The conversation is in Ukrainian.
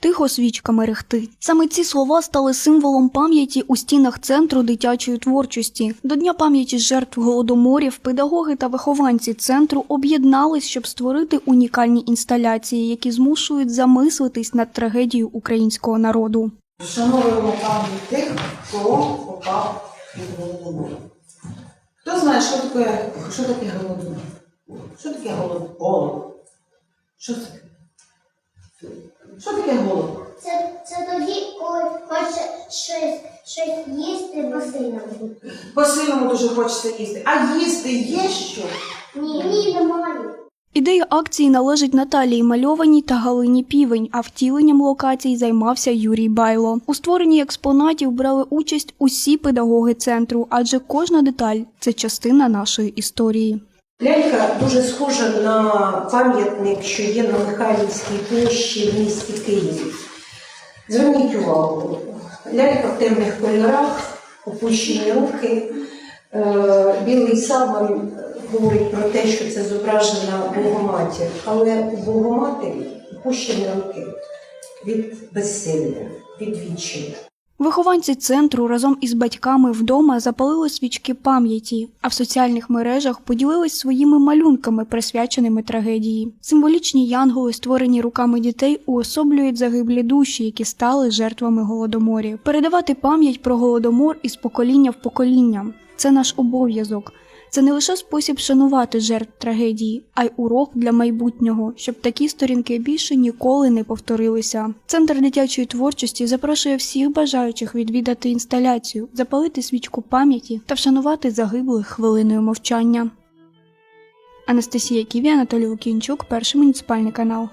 Тихо свічка мерехтить. Саме ці слова стали символом пам'яті у стінах центру дитячої творчості. До Дня пам'яті жертв голодоморів педагоги та вихованці центру об'єднались, щоб створити унікальні інсталяції, які змушують замислитись над трагедією українського народу. Вшановуємо пам'ять тих, хто попав під голодомор. Хто знає, що таке, що таке голодомор? Що таке голод? Голод. Що це? Що таке голод? Це, це тоді, коли хоче щось, щось їсти басейном. По-сильному дуже хочеться їсти. А їсти є що? Ні, ні, немає. Ідея акції належить Наталії Мальованій та Галині Півень, а втіленням локацій займався Юрій Байло. У створенні експонатів брали участь усі педагоги центру, адже кожна деталь це частина нашої історії. Лялька дуже схожа на пам'ятник, що є на Михайлівській площі в місті Києві. Зверніть увагу, лялька в темних кольорах, опущені руки. Е, Білий саван говорить про те, що це зображена Богоматір, але у Богоматері опущені руки від безсилля, від відчаю. Вихованці центру разом із батьками вдома запалили свічки пам'яті, а в соціальних мережах поділились своїми малюнками, присвяченими трагедії. Символічні янголи, створені руками дітей, уособлюють загиблі душі, які стали жертвами голодоморів. Передавати пам'ять про голодомор із покоління в покоління це наш обов'язок. Це не лише спосіб шанувати жертв трагедії, а й урок для майбутнього, щоб такі сторінки більше ніколи не повторилися. Центр дитячої творчості запрошує всіх бажаючих відвідати інсталяцію, запалити свічку пам'яті та вшанувати загиблих хвилиною мовчання. Анастасія Ківі, Анатолій Лукінчук, перший муніципальний канал.